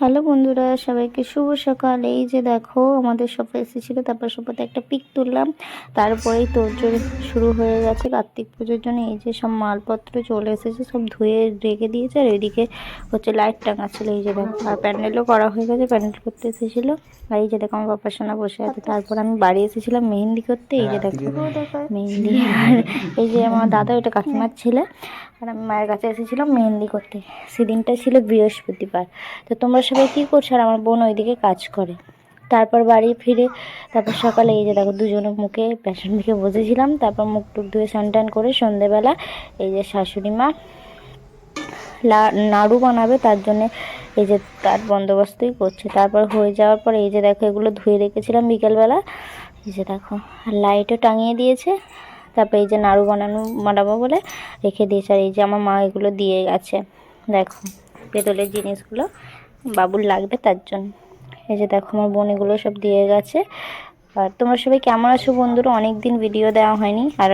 Hello বন্ধুরা সবাইকে শুভ সকাল। এই যে দেখো আমাদের সোফা এসেছিল তারপর সোফাতে একটা পিক তুললাম। তারপরেই তোরজোর শুরু হয়ে গেছে কার্তিক পুজোর জন্য। এই যে সব মালপত্র চলে এসেছে সব ধুয়ে রেখে দিয়েছে। আর এদিকে হচ্ছে লাইট টাঙা ছিল এই যে দেখো। আর প্যান্ডেলও করা হয়ে গেছে প্যান্ডেল করতে এসেছিল। আর এই যে দেখো আমার বাবার সোনা বসে আছে। তারপর আমি বাড়ি এসেছিলাম মেহেন্দি করতে। এই যে দেখো মেহেন্দি। আর এই যে আমার দাদা ওটা কাকিমার ছেলে। আর আমি মায়ের কাছে এসেছিলাম মেহেন্দি করতে। সেদিনটা ছিল বৃহস্পতিবার। তো তোমরা সবাই কী করছ? আর আমার বোন ওইদিকে কাজ করে। তারপর বাড়ি ফিরে, তারপর সকালে এই যে দেখো দুজনে মুখে পেছন দিকে বসেছিলাম। তারপর মুখ টুক ধুয়ে স্নান টান করে সন্ধেবেলা এই যে শাশুড়ি মা নাড়ু বানাবে, তার জন্যে এই যে তার বন্দোবস্তই করছে। তারপর হয়ে যাওয়ার পর এই যে দেখো এগুলো ধুয়ে রেখেছিলাম বিকেলবেলা। এই যে দেখো, আর লাইটও টাঙিয়ে দিয়েছে। তারপর এই যে নাড়ু বানানো বানাবো বলে রেখে দিয়েছে। আর এই যে আমার মা এগুলো দিয়ে গেছে। দেখো, পেতলের জিনিসগুলো বাবুর লাগবে তার জন্য। এই যে দেখো, আমার বোন এগুলো সব দিয়ে গেছে। আর তোমরা সবাই কেমন আছো বন্ধুরা? অনেক দিন ভিডিও দেওয়া হয়নি। আর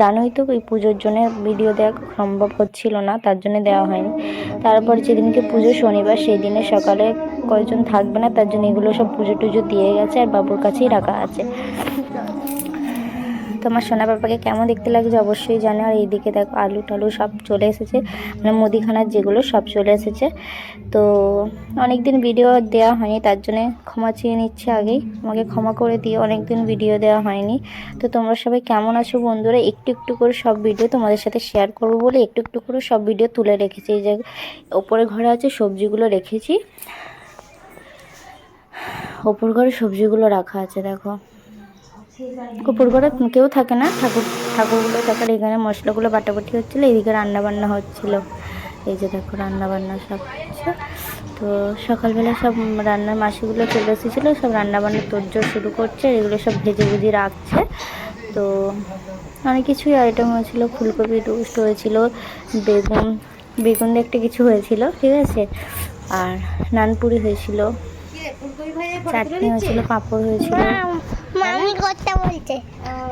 জানোই তো ওই পুজোর জন্য ভিডিও দেওয়া সম্ভব হচ্ছিল না, তার জন্য দেওয়া হয়নি। তারপর যেদিনকে পুজো শনিবার সেই দিনে সকালে কয়েকজন থাকবে না, তার জন্য এগুলো সব পুজো টুজো দিয়ে গেছে। আর বাবুর কাছেই রাখা আছে। তোমার সোনা পাপাকে কেমন দেখতে লাগছে অবশ্যই জানো। আর এইদিকে দেখো আলু টালু সব চলে এসেছে। মানে মুদিখানার যেগুলো সব চলে এসেছে। তো অনেক দিন ভিডিও দেওয়া হয়নি, তার জন্যে ক্ষমা চেয়ে নিচ্ছে আগেই। আমাকে ক্ষমা করে দিয়ে অনেক দিন ভিডিও দেওয়া হয়নি। তো তোমরা সবাই কেমন আছো বন্ধুরা? একটু একটু করে সব ভিডিও তোমাদের সাথে শেয়ার করব বলে একটু একটু করে সব ভিডিও তুলে রেখেছি। এই যে ওপরে ঘরে আছে সবজিগুলো রেখেছি। ওপর ঘরে সবজিগুলো রাখা আছে, দেখো। কুপুর ঘরে কেউ থাকে না। ঠাকুর ঠাকুরগুলো থাকে আর এখানে মশলাগুলো বাটাবাটি হচ্ছিল এদিকে রান্নাবান্না হচ্ছিল। এই যে দেখো রান্নাবান্না সব হচ্ছে। তো সকালবেলা সব রান্নার মাসিগুলো চলে এসেছিল সব রান্না বান্না তোরজোর শুরু করছে এগুলো সব ভেজে ভুজে রাখছে। তো অনেক কিছুই আইটেম হয়েছিল ফুলকপি রোস্ট হয়েছিল বেগুন বেগুন দিয়ে একটা কিছু হয়েছিল ঠিক আছে? আর নানপুরি হয়েছিল চাটনি হয়েছিল পাঁপড় হয়েছিল। মামি করতে বলছে।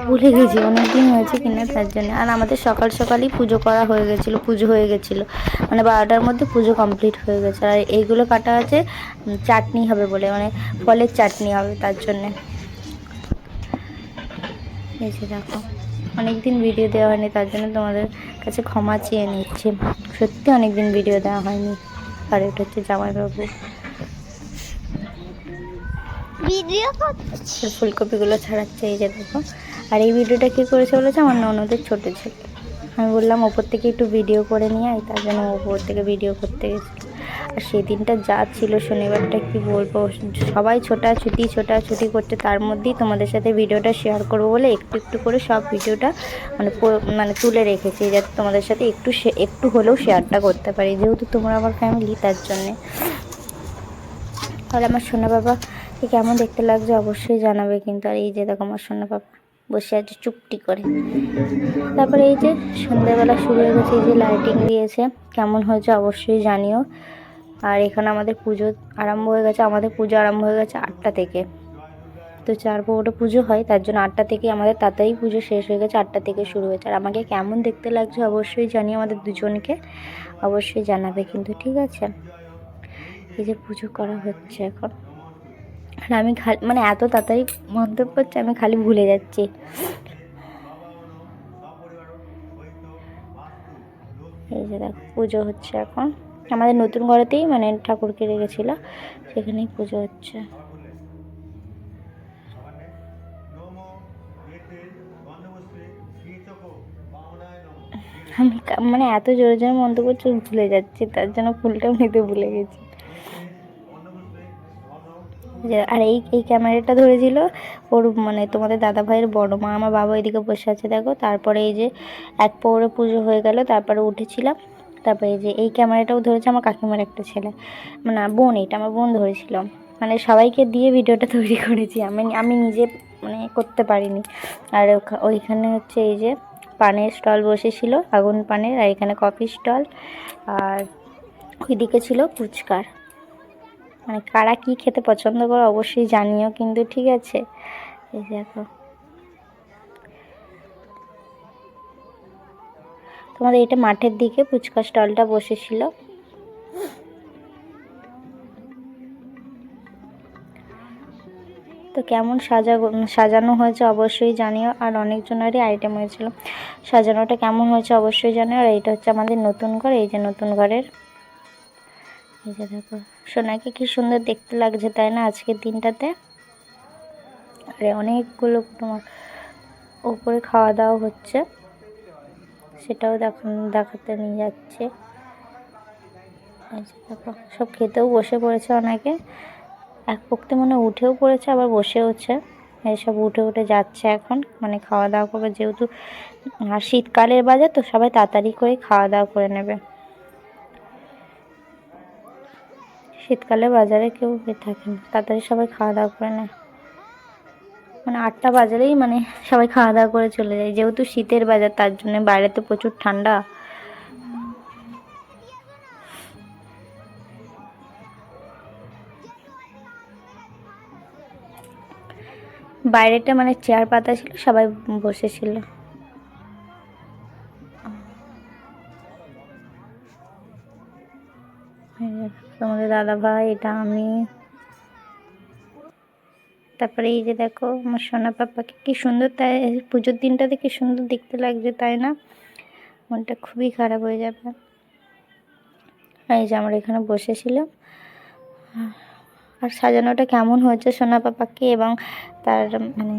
ভুলে গেছি অনেকদিন হয়েছে কিনা তার জন্য। আর আমাদের সকাল সকালই পুজো করা হয়ে গেছিল পুজো হয়ে গেছিল। মানে বারোটার মধ্যে পুজো কমপ্লিট হয়ে গেছে। আর এইগুলো কাটা আছে চাটনি হবে বলে মানে ফলের চাটনি হবে তার জন্যে। এই যে দেখো অনেকদিন ভিডিও দেওয়া হয়নি তার জন্য তোমাদের কাছে ক্ষমা চেয়ে নিচ্ছি। সত্যি অনেকদিন ভিডিও দেওয়া হয়নি। আর এটা হচ্ছে জামাইবাবু ভিডিও করছে। আর ফুলকপিগুলো ছাড়াচ্ছে, এই যে দেখো। আর এই ভিডিওটা কী করেছে বলেছে? আমার ননদের ছোটো ছেলে। আমি বললাম, ওপর থেকে একটু ভিডিও করে নিয়ে আয়, তার জন্য ওপর থেকে ভিডিও করতে গেছিল। আর সেদিনটা যা ছিল, শনিবারটা কি বলব? সবাই ছোটাছুটি ছোটাছুটি করছে, তার মধ্যেই তোমাদের সাথে ভিডিওটা শেয়ার করব বলে একটু একটু করে সব ভিডিওটা মানে মানে তুলে রেখেছি, যাতে তোমাদের সাথে একটু একটু হলেও শেয়ারটা করতে পারি। যেহেতু তোমরা আমার ফ্যামিলি তার জন্যে। আর আমার সোনা বাবা কেমন দেখতে লাগছে অবশ্যই জানাবে, কিন্তু আর এই যে দেখো আমার সোনা বাবা বসে আছে চুপটি করে। তারপরে এই যে সন্ধ্যাবেলা শুরু হয়ে গেছে, এই যে লাইটিং দিয়েছে, কেমন হয়েছে অবশ্যই জানিও। আর এখানে আমাদের পুজো আরম্ভ হয়ে গেছে, আমাদের পুজো আরম্ভ হয়ে গেছে আটটা থেকে। তো চার পৌটা পুজো হয়, তার জন্য আটটা থেকে আমাদের তাড়াতাড়ি পুজো শেষ হয়ে গেছে, আটটা থেকে শুরু হয়েছে। আর আমাকে কেমন দেখতে লাগছে অবশ্যই জানিও আমাদের দুজনকে, অবশ্যই জানাবে, কিন্তু ঠিক আছে। এই যে পুজো করা হচ্ছে এখন। আর আমি খালি মানে এত তাড়াতাড়ি মন্তব্য করছি আমি খালি ভুলে যাচ্ছি। এই যে দেখো, পুজো হচ্ছে এখন। আমাদের নতুন ঘরেতেই মানে ঠাকুরকে রেখেছিল, সেখানেই পুজো হচ্ছে। আমি মানে এত জোরে জোরে মন্তব্য করছি ভুলে যাচ্ছি, তার জন্য ফুলটাও নিতে ভুলে গেছি। আর এই এই ক্যামেরাটা ধরেছিল ওর মানে তোমাদের দাদা ভাইয়ের বড় মা, আমার বাবা এদিকে বসে আছে, দেখো। তারপরে এই যে এক পৌরে পুজো হয়ে গেল, তারপরে উঠেছিলাম। তারপরে এই যে, এই ক্যামেরাটাও ধরেছে আমার কাকিমার একটা ছেলে। মানে বোন এটা, আমার বোন ধরেছিল। মানে সবাইকে দিয়ে ভিডিওটা তৈরি করেছি। আমি আমি নিজে মানে করতে পারিনি। আর ওইখানে হচ্ছে এই যে পানের স্টল বসেছিল, আগুন পানের, আর এখানে কফি স্টল। আর ওইদিকে ছিল ফুচকার। মানে কারা কি খেতে পছন্দ করে অবশ্যই জানিও কিন্তু, ঠিক আছে? এই দেখো। তোমাদের এটা মাঠের দিকে ফুচকা স্টলটা বসেছিল। তো কেমন সাজা, সাজানো হয়েছে অবশ্যই জানিও, আর অনেকজনেরই আইটেম হয়েছিল। সাজানোটা কেমন হয়েছে অবশ্যই জানিও, আর এটা হচ্ছে আমাদের নতুন ঘর, এই যে নতুন ঘরের এই দেখো। সোনাকে কি সুন্দর দেখতে লাগছে, তাই না, আজকের দিনটাতে? আরে, অনেকগুলো তোমার উপরে খাওয়া দাওয়া হচ্ছে। সেটাও দেখান দেখাতে নিয়ে যাচ্ছে। দেখো, সব খেতেও বসে পড়েছে অনেকে। এক পক্ষে মনে উঠেও পড়েছে, আবার বসেওছে। এইসব উঠে উঠে যাচ্ছে এখন মানে খাওয়া দাওয়া করবে, যেহেতু আর শীতকালের বাজার, তো সবাই তাড়াতাড়ি করে খাওয়া দাওয়া করে নেবে। শীতকালে বাজারে কেউ এ থাকে না। তাড়াতাড়ি সবাই খাওয়া দাওয়া করে নেয়। মানে আটটা বাজারেই মানে সবাই খাওয়া দাওয়া করে চলে যায়। যেহেতু শীতের বাজার, তার জন্য বাইরে তো প্রচুর ঠান্ডা। বাইরেটা মানে চেয়ার পাতা ছিল, সবাই বসেছিল। তোমাদের দাদা ভাই, এটা আমি। তারপরে এই যে দেখো, আমার সোনা পাপাকে কি সুন্দর তাই, পুজোর দিনটাতে কি সুন্দর দেখতে লাগছে, তাই না? মনটা খুবই খারাপ হয়ে যাবে। এই যে আমরা এখানে বসেছিলাম। আর সাজানোটা কেমন হয়েছে সোনা পাপাকে এবং তার মানে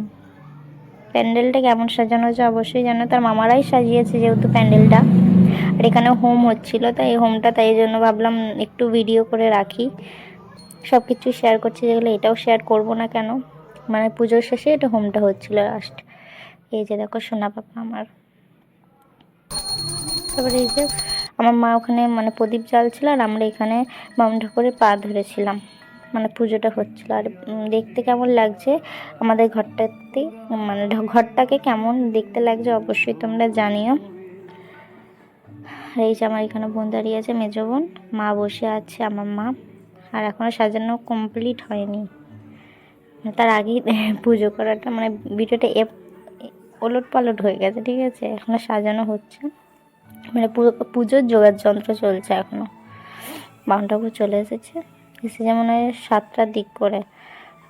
প্যান্ডেলটা কেমন সাজানো হয়েছে? অবশ্যই জানো, তার মামারাই সাজিয়েছে যেহেতু প্যান্ডেলটা। আর এখানে হোম হচ্ছিল, তাই এই হোমটা তাই জন্য ভাবলাম একটু ভিডিও করে রাখি। সব কিছু শেয়ার করছি, যেগুলো এটাও শেয়ার করব না কেন? মানে পুজোর শেষে এটা হোমটা হচ্ছিল লাস্ট এই যে দেখো সোনা পাপা আমার। তারপরে এই যে আমার মা ওখানে মানে প্রদীপ জ্বালছিল, আর আমরা এখানে বাম ঠাকুরের পা ধরেছিলাম। মানে পুজোটা হচ্ছিল, আর দেখতে কেমন লাগছে আমাদের ঘরটাতে? মানে ঘরটাকে কেমন দেখতে লাগছে অবশ্যই তোমরা জানিও। আর এই যে আমার এখানে বোন দাঁড়িয়ে আছে, মেজো বোন। মা বসে আছে, আমার মা। আর এখনও সাজানো কমপ্লিট হয়নি। মানে তার আগেই পুজো করাটা মানে ভিডিওটা এপ ওলট পালট হয়ে গেছে, ঠিক আছে? এখনও সাজানো হচ্ছে। মানে পুজোর জোগাড় যন্ত্র চলছে এখনও বাউনটাপুর চলে এসেছে। এসেছে মনে হয় সাতটার দিক করে।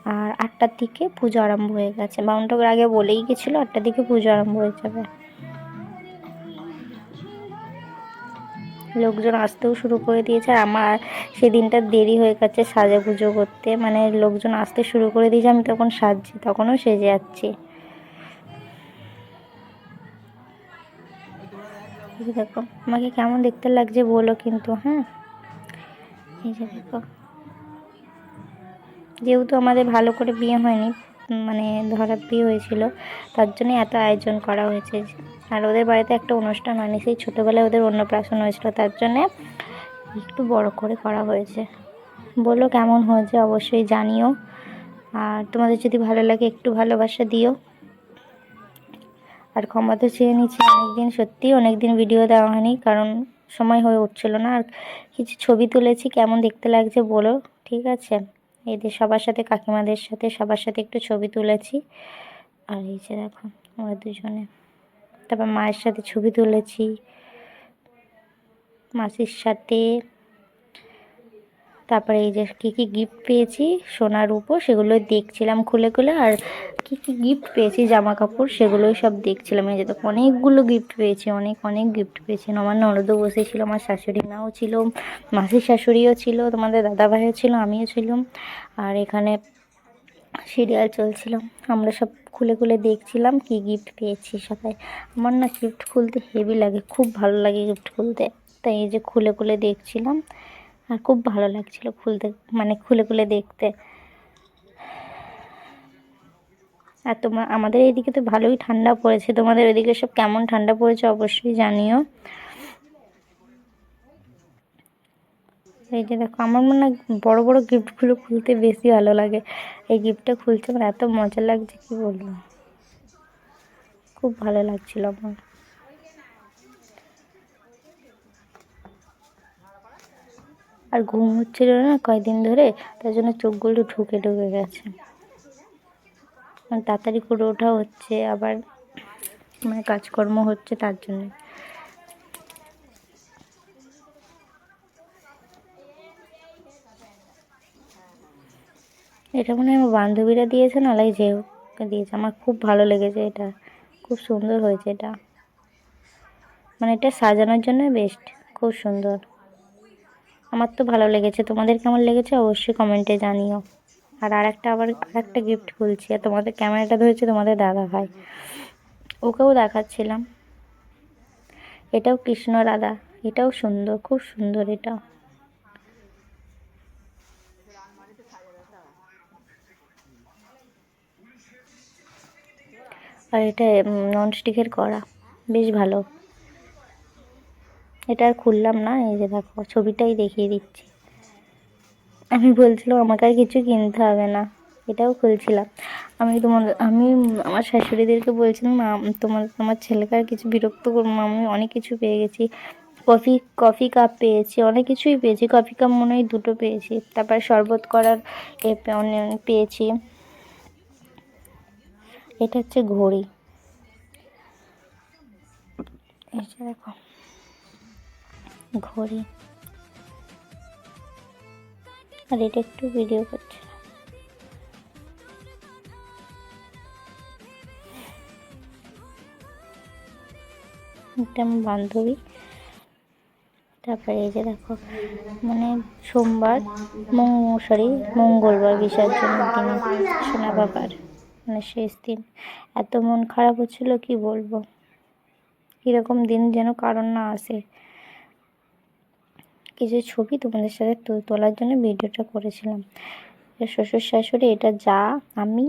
আর আটটার দিকে পুজো আরম্ভ হয়ে গেছে। বাউনটাপুর আগে বলেই গেছিল, আটটার দিকে পুজো আরম্ভ হয়ে যাবে। লোকজন আসতেও শুরু করে দিয়েছে আর আমার সেদিনটা দেরি হয়ে গেছে সাজা পুজো করতে। মানে লোকজন আসতে শুরু করে দিয়েছে, আমি তখন সাজছি, তখনও সেজে যাচ্ছি। দেখো, আমাকে কেমন দেখতে লাগছে বলো কিন্তু হ্যাঁ? এই যে দেখো। যেহেতু আমাদের ভালো করে বিয়ে হয়নি মানে ধরা বিয়ে হয়েছিল, তার জন্য এত আয়োজন করা হয়েছে। আর ওদের বাড়িতে একটা অনুষ্ঠান হয়নি, সেই ছোটোবেলায় ওদের অন্নপ্রাশন হয়েছিল, তার জন্যে একটু বড় করে করা হয়েছে। বলো কেমন হয়েছে অবশ্যই জানিও। আর তোমাদের যদি ভালো লাগে একটু ভালোবাসা দিও। আর ক্ষমা তো চেয়ে নিচ্ছি, অনেকদিন সত্যিই অনেকদিন ভিডিও দেওয়া হয়নি, কারণ সময় হয়ে উঠছিল না। আর কিছু ছবি তুলেছি, কেমন দেখতে লাগছে বলো, ঠিক আছে? এদের সবার সাথে কাকিমাদের সাথে সবার সাথে একটু ছবি তুলেছি। আর এই যে দেখো, আমরা দুজনে। তারপর মায়ের সাথে ছবি তুলেছি। মাসির সাথে তারপরে এই যে কী কী গিফট পেয়েছি, সোনার উপর সেগুলো দেখছিলাম খুলে খুলে, আর কী কী গিফট পেয়েছি জামা কাপড় সেগুলোই সব দেখছিলাম। এই যে দেখো, অনেকগুলো গিফট পেয়েছি, অনেক অনেক গিফট পেয়েছি। আমার ননদও বসেছিল, আমার শাশুড়ি মাও ছিল, মাসির শাশুড়িও ছিল, তোমাদের দাদা ভাইও ছিল, আমিও ছিলাম। আর এখানে সিরিয়াল চলছিল, আমরা সব খুলে খুলে দেখছিলাম কি গিফট পেয়েছি সবাই। আমার না গিফট খুলতে হেভি লাগে, খুব ভালো লাগে গিফট খুলতে। তাই এই যে খুলে খুলে দেখছিলাম। আর খুব ভালো লাগছিল খুলতে মানে খুলে খুলে দেখতে। আর তোমার আমাদের এইদিকে তো ভালোই ঠান্ডা পড়েছে। তোমাদের ওইদিকে সব কেমন ঠান্ডা পড়েছে অবশ্যই জানিও। এই যে দেখো, আমার মনে হয় বড় বড় গিফটগুলো খুলতে বেশি ভালো লাগে। এই গিফটটা খুলতে আমার এত মজা লাগছে, কি বলব? খুব ভালো লাগছিল আমার। আর ঘুম হচ্ছিল না কয়দিন ধরে, তার জন্য চোখগুলো ঢুকে ঢুকে গেছে। মানে তাড়াতাড়ি করে ওঠা হচ্ছে, আবার মানে কাজকর্ম হচ্ছে তার জন্য। এটা মনে আমার বান্ধবীরা দিয়েছে না লাই যে দিয়েছে। আমার খুব ভালো লেগেছে এটা। খুব সুন্দর হয়েছে এটা। মানে এটা সাজানোর জন্য বেস্ট খুব সুন্দর। আমার তো ভালো লেগেছে। তোমাদের কেমন লেগেছে অবশ্যই কমেন্টে জানিও। আর আরেকটা আবার আরেকটা গিফট খুলছি। আর তোমাদের ক্যামেরাটা ধরেছে তোমাদের দাদা ভাই। ওকেও দেখাচ্ছিলাম। এটাও কৃষ্ণ রাধা এটাও সুন্দর, খুব সুন্দর এটাও। আর এটা ননস্টিকের করা বেশ ভালো। এটা আর খুললাম না এই যে দেখো ছবিটাই দেখিয়ে দিচ্ছি। আমি বলছিলাম আমাকে আর কিছু কিনতে হবে না। এটাও খুলছিলাম। আমি তোমাদের আমি আমার শাশুড়িদেরকে বলছিলাম "মা, তোমার তোমার ছেলেকে আর কিছু বিরক্ত করব আমি অনেক কিছু পেয়ে গেছি। কফি কফি কাপ পেয়েছি অনেক কিছুই পেয়েছি। কফি কাপ মনে হয় দুটো পেয়েছি। তারপর শরবত করার এ পেয়েছি। এটা হচ্ছে ঘড়ি। যে দেখো। ঘড়ি। আর এটা একটু ভিডিও করছে। এটা আমার বান্ধবী। তারপরে এই যে দেখো মানে সোমবার সরি মঙ্গলবার বিসর্জনের দিনে সোনা বাবার। মানে শেষ দিন। এত মন খারাপ হচ্ছিল, কি বলব? এরকম দিন যেন কারণ না আসে। কিছু ছবি তোমাদের সাথে তোলার জন্য ভিডিওটা করেছিলাম। শ্বশুর শাশুড়ি, এটা যা, আমি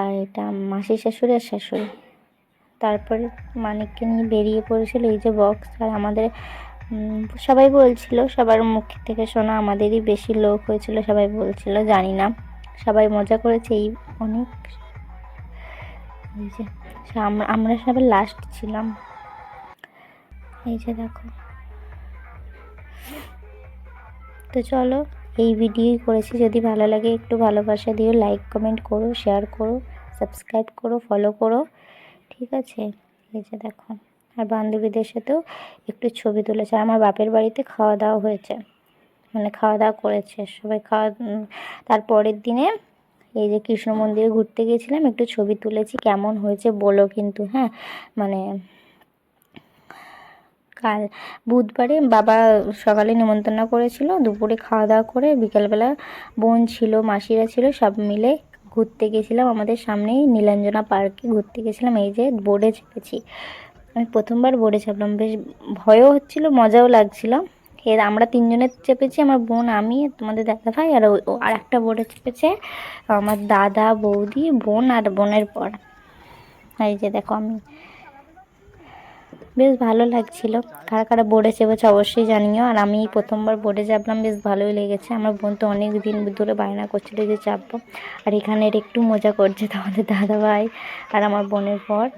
আর এটা মাসি শাশুড়ি আর শাশুড়ি। তারপরে মানিককে নিয়ে বেরিয়ে পড়েছিল এই যে বক্স আর আমাদের সবাই বলছিল, সবার মুখ থেকে শোনা আমাদেরই বেশি লোক হয়েছিল, সবাই বলছিল, জানি না। সবাই মজা করেছে এই অনেক। এই যে আমরা সবাই লাস্ট ছিলাম। এই যে দেখো। তো চলো এই ভিডিওই করেছি। যদি ভালো লাগে একটু ভালোবাসা দিও লাইক কমেন্ট করো শেয়ার করো সাবস্ক্রাইব করো ফলো করো। ঠিক আছে? এই যে দেখো, আর বান্ধবীদের সাথেও একটু ছবি তুলেছে। আর আমার বাপের বাড়িতে খাওয়া দাওয়া হয়েছে। মানে খাওয়া দাওয়া করেছে, সবাই খাওয়া তারপরের দিনে এই যে কৃষ্ণ মন্দিরে ঘুরতে গিয়েছিলাম, একটু ছবি তুলেছি, কেমন হয়েছে বলো কিন্তু হ্যাঁ? মানে কাল বুধবারে বাবা সকালে নিমন্ত্রণ করেছিল, দুপুরে খাওয়া দাওয়া করে বিকালবেলা বোন ছিল, মাসিরা ছিল, সব মিলে ঘুরতে গেছিলাম আমাদের সামনেই নীলাঞ্জনা পার্কে ঘুরতে গেছিলাম। এই যে বোর্ডে চেপেছি। আমি প্রথমবার বোর্ডে চাপলাম, বেশ ভয়ও হচ্ছিল, মজাও লাগছিল। এর আমরা তিনজনে চেপেছি, আমার বোন, আমি, তোমাদের দাদা ভাই আর আর একটা বোর্ডে চেপেছে, আমার দাদা, বৌদি, বোন আর বোনের পর। এই যে দেখো আমি। বেশ ভালো লাগছিল। কারা কারা বোর্ডে চেপেছে অবশ্যই জানিও। আর আমি প্রথমবার বোর্ডে চাপলাম, বেশ ভালোই লেগেছে। আমার বোন তো অনেক দিন ধরে বায়না করছিল যে চাপবো। আর এখানে এর একটু মজা করছে তোমাদের দাদা ভাই আর আমার বোনের পর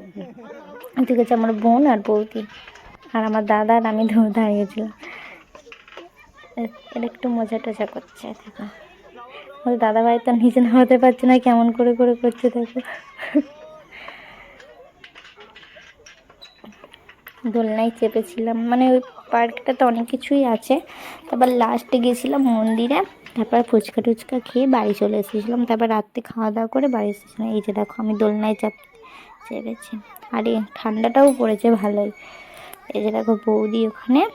ঠিক আছে, আমার বোন আর বৌদি। আর আমার দাদা আর আমি ধরে দাঁড়িয়েছিলাম। এ- এর একটু মজা টজা করছে, দেখো। আমাদের দাদা ভাই তো নিজে নামাতে পারছে না, কেমন করে করে করছে, দেখো। দোলনায় চেপেছিলাম। মানে ওই পার্কটাতে অনেক কিছুই আছে। তারপর লাস্টে গেছিলাম মন্দিরে। তারপর ফুচকা টুচকা খেয়ে বাড়ি চলে এসেছিলাম। তারপর রাত্রে খাওয়া দাওয়া করে বাড়ি এসেছিলাম। এই যে দেখো, আমি দোলনায় চাপ চেপেছি। আর ঠান্ডাটাও পড়েছে ভালোই। এই যে দেখো বৌদি ওখানে।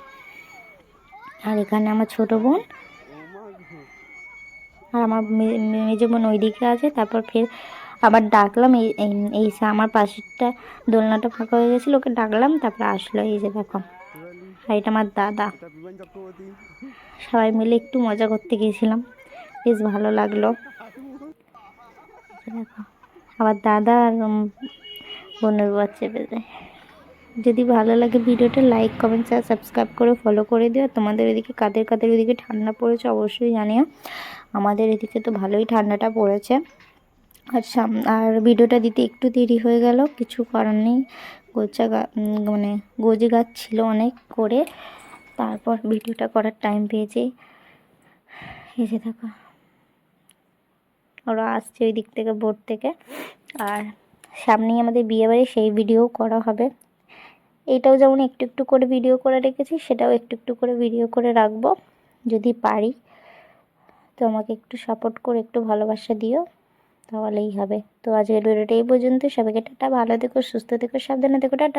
আর এখানে আমার ছোট বোন। আর আমার মেজো বোন ওইদিকে আছে। তারপর ফের আবার ডাকলাম, এই, এই- আমার পাশেরটা দোলনাটা ফাঁকা হয়ে গেছিল, ওকে ডাকলাম, তারপরে আসলো, এই যে দেখো। আর এটা আমার দাদা। সবাই মিলে একটু মজা করতে গিয়েছিলাম। বেশ ভালো লাগল। দেখো, আবার দাদা আর বোনের বাচ্চা পেতে যদি ভালো লাগে ভিডিওটা লাইক কমেন্ট শেয়ার সাবস্ক্রাইব করে ফলো করে দিও। তোমাদের এদিকে কাদের কাদের এদিকে ঠান্ডা পড়েছে, অবশ্যই জানিও। আমাদের এদিকে তো ভালোই ঠান্ডাটা পড়েছে। আর সাম, আর ভিডিওটা দিতে একটু দেরি হয়ে গেল, কিছু করার নেই। গোচা গা- মানে গোজে গাছ ছিল অনেক করে। তারপর ভিডিওটা করার টাইম পেয়েছি। এসে দেখো। ওরা আসছে ওই দিক থেকে বোর্ড থেকে। আর সামনেই আমাদের বিয়েবাড়ি সেই ভিডিও করা হবে। এইটাও যেমন একটু একটু করে ভিডিও করে রেখেছি, সেটাও একটু একটু করে ভিডিও করে রাখব। যদি পারি, তো আমাকে একটু সাপোর্ট করে, একটু ভালোবাসা দিও। তাহলেই হবে। তো আজকের ভিডিওটা এই পর্যন্ত। সবাইকে টাটা, ভালো থেকো, সুস্থ থেকো, সাবধানে থেকো, টাটা।